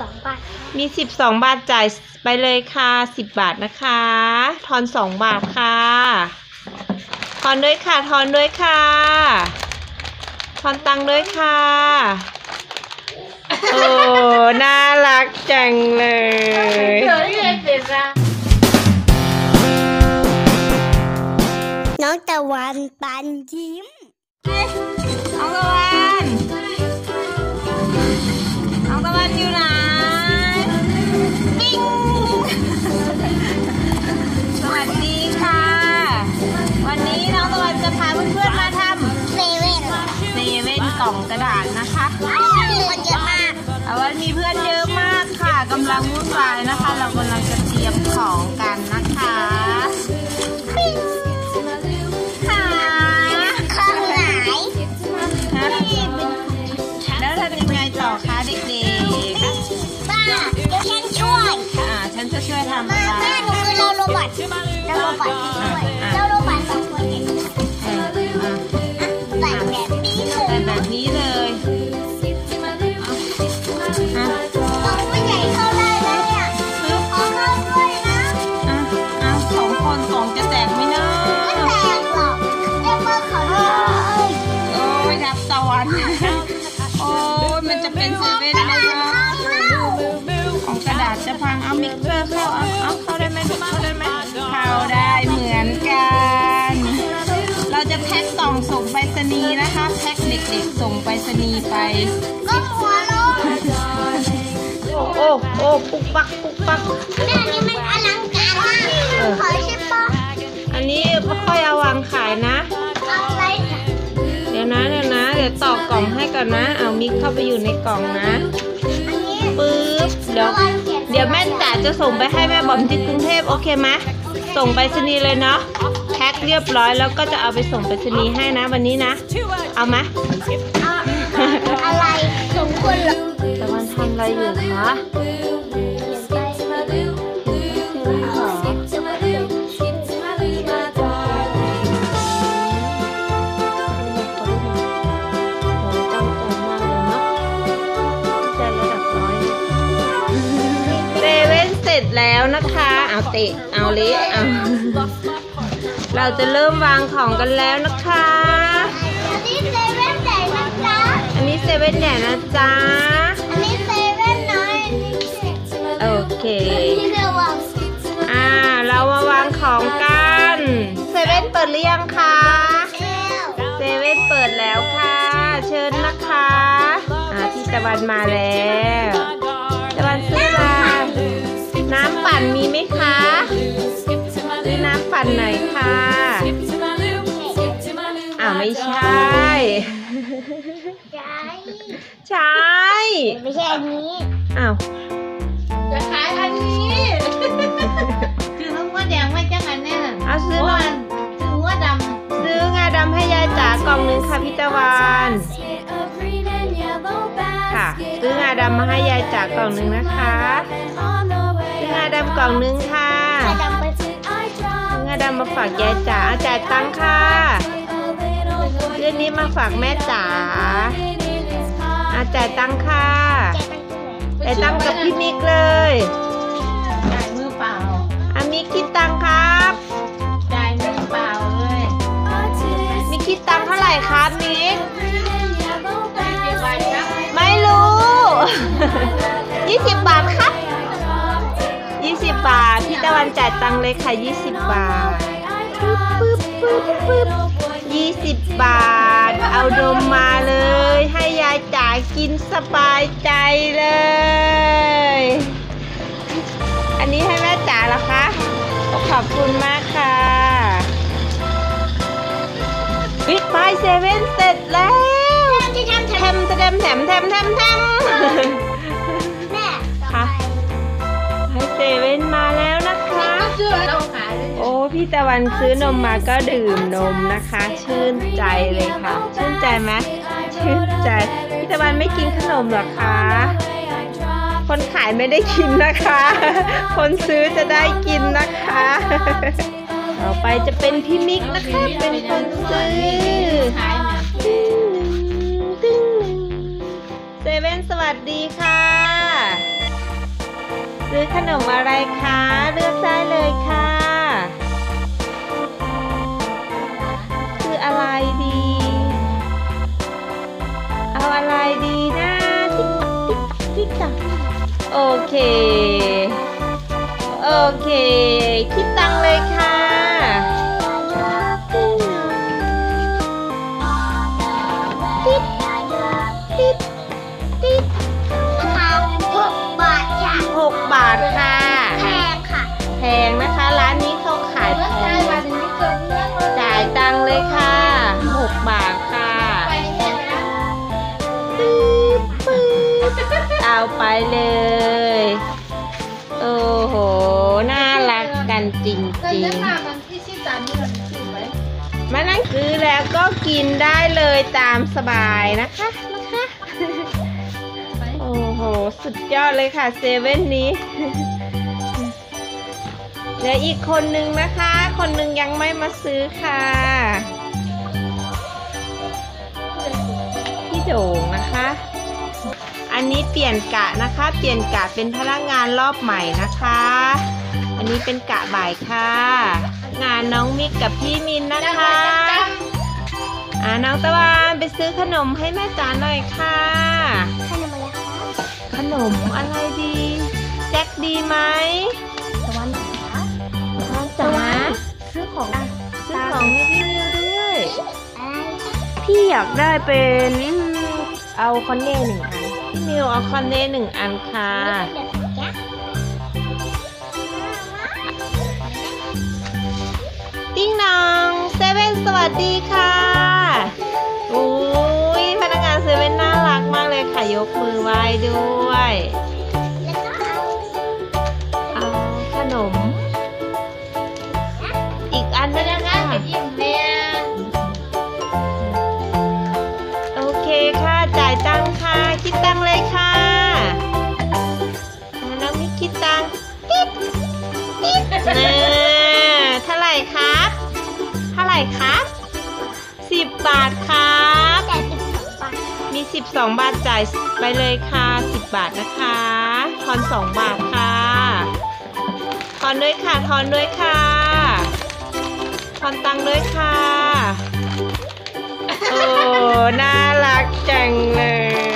สองบาทมี12บาทจ่ายไปเลยค่ะ10บาทนะคะ ทอน2บาทค่ะ ทอนด้วยค่ะ ทอนด้วยค่ะ ทอนตังค์ด้วยค่ะ โอ้ น่ารักจังเลยเดี๋ยวนี่เสร็จละน้องตะวันปันยิ้ม น้องตะวันน้ำลังวุ่นวายนะคะ เรากำลังจะเตรียมของกันนะคะค่ะข้างไหนฮะแล้วทำยังไงต่อคะเด็กป้าเดี๋ยวฉันช่วยๆอ่า ฉันจะช่วยทำอะมาไรแม่หนูคือเราโรบอทเราโรบอทช่วย เป็นเซเว่นได้เนาะของกระดาษจะพังเอามิกเซอร์เข้าเอาเอาเข้าได้ไหมลูกเข้าได้ไหมเข้าได้เหมือนกัน เราจะแพ็คกล่องส่งไปรษณีย์นะคะ แพ็คเด็กๆส่งไปรษณีย์ไป ก็หัวโลกโอ้โอ้โอ้ปุกปักปุกปักแม่นี่มันอลังการมากขอใช่ปะอันนี้ค่อยเอาวางขายนะ เดี๋ยวนะเดี๋ยว ยวต่อกล่องให้ก่อนนะ เอามิกเข้าไปอยู่ในกล่องนะอันนี้ปึ๊บเดี๋ยวเดี๋ยวแม่จ๋าจะส่งไปให้แม่บอมที่กรุงเทพโอเคไหมส่งไปรษณีย์เลยเนาะแพ็คเรียบร้อยแล้วก็จะเอาไปส่งไปรษณีย์ให้นะวันนี้นะ เอาไหมเอาอะไรสมควรเหรอตะวันทำอะไรอยู่คะ ร็จแล้วนะคะเอาเตะเอาเละเอาเราจะเริ่มวางของกันแล้วนะคะ อันนี้เซเว่นใหญ่นะจ๊ะอันนี้เซเว่นใหญ่นะจ๊ะ อันนี้เซเว่นน้อยอันนี้เซโอเคที่เรียกว่าอ่า เรามาวางของกัน เซเว่นเปิดหรือยังคะเอลเซเว่นเปิดแล้วค่ะ เชิญนะคะ อ่าพี่ตะวันมาแล้ว ปั่นมีไหมคะซื้อน้ำปั่นหน่อยค่ะอ่าไม่ใช่ใช่ใช่ไม่ใช่อันนี้อ้าวจะขายอันนี้คือลูกว่าแดงไม่จังอันเนี่ยเอาซื้อหน่อยคือว่าดซื้องาดำให้ยายจ๋ากล่องหนึงค่ะพี่ตะวันค่ะซื้องาดำมาให้ยายจ๋ากล่องหนึงนะคะ ซื้องาดำกล่องหนึงค่ะใครดำไปซื้องาดำมาฝากยายจ๋าเอาจ่ายตังค่ะเรื่องนี้มาฝากแม่จ๋าเอาจ่ายตังค่ะแกตั้งที่ไหนจ่ายตังกับพี่มิกเลยำจ่ายมือเปล่าอามิกคิดตังครับจ่ายมือเปล่าเลยมิกคิดตังเท่าไหร่ครับมิกกี่บาทครับไม่รู้ยี่สิบบาทครับยี่สิ บาท พี่ตะวันจ่ายตังค์เลยค่ะยี่สิบบาทปึ๊บปึ๊บปึ๊บยี่สิบบาท เอานมมาเลย ให้ยายจ๋ากินสบายใจเลย อันนี้ให้แม่จ๋าเหรอคะ ขอบคุณมากค่ะบิ๊กไบเซเว่นเสร็จแล้วแทมแถมแถมแถมแถมแถม พี่ตะวันซื้อนมมาก็ดื่มนมนะคะ ชื่นใจเลยค่ะ ชื่นใจไหมชื่นใจ พี่ตะวันไม่กินขนมหรอคะ คนขายไม่ได้กินนะคะ คนซื้อจะได้กินนะคะต่อไปจะเป็นพี่มิกนะคะ เป็นคนซื้อเนี่ยตึ้งตึ้งเซเว่นสวัสดีค่ะ ซื้อขนมอะไรคะ เลือกได้เลยค่ะ เค โอเค คิดตังเลยค่ะติ๊ดติ๊ดติ๊ดราคาหกบาทจ้ะหกบาทค่ะแพงค่ะแพงนะคะ ร้านนี้เขาขายแพงจ่ายตังเลยค่ะหกบาทค่ะไปเนี่ยนะปึ๊บปึ๊บเอาไปเลย จริเกิดงเรื่องมามันที่ชิดจันนี่มันถือไว้ๆมานั่งซื้อแล้วก็กินได้เลยตามสบายนะคะนะคะ ไปโอ้โห สุดยอดเลยค่ะเซเว่นนี้ เหลืออีกคนนึงนะคะ คนนึงยังไม่มาซื้อค่ะ พี่โด่งนะคะ อันนี้เปลี่ยนกะนะคะ เปลี่ยนกะเป็นพนักงานรอบใหม่นะคะ อันนี้เป็นกะบ่ายค่ะ งานน้องมิกกับพี่มินนะคะ อ่าน้องตะวันไปซื้อขนมให้แม่จ๋าหน่อยค่ะ ขนมอะไรคะขนมอะไรดี แจ็คดีไหมตะวันไหนคะน้องจ๋าซื้อของอะซื้อของให้พี่มิวด้วยอะไรพี่อยากได้เป็นอืมเอาคอนเน่หนึ่งอัน พี่มิวเอาคอนเน่หนึ่งอันค่ะ ว่นสวัสดีค่ะอุ้ยพนักงานเซเว่นน่ารักมากเลยค่ะ ยกมือไหว้ด้วยแล้วก็เอาเอาขนม อีกอันนึงพนักงาค่ะนกับยิ้มเนี่ยโอเคค่ะ จ่ายตังค่ะ คิดตังเลยค่ะอ่าน้องมิกคิดตังติ๊ดติ๊ดนะเท่าไหร่ครับ เท่าไหร่ครั บสิบบาทครับแต่สิบสองบาทมี 12 บาทจ่ายไปเลยค่ะ 10 บาทนะคะทอน 2 บาทค่ะทอนด้วยค่ะทอนด้วยค่ะทอนตังค์ด้วยค่ะ โอ้ น่ารักจังเลย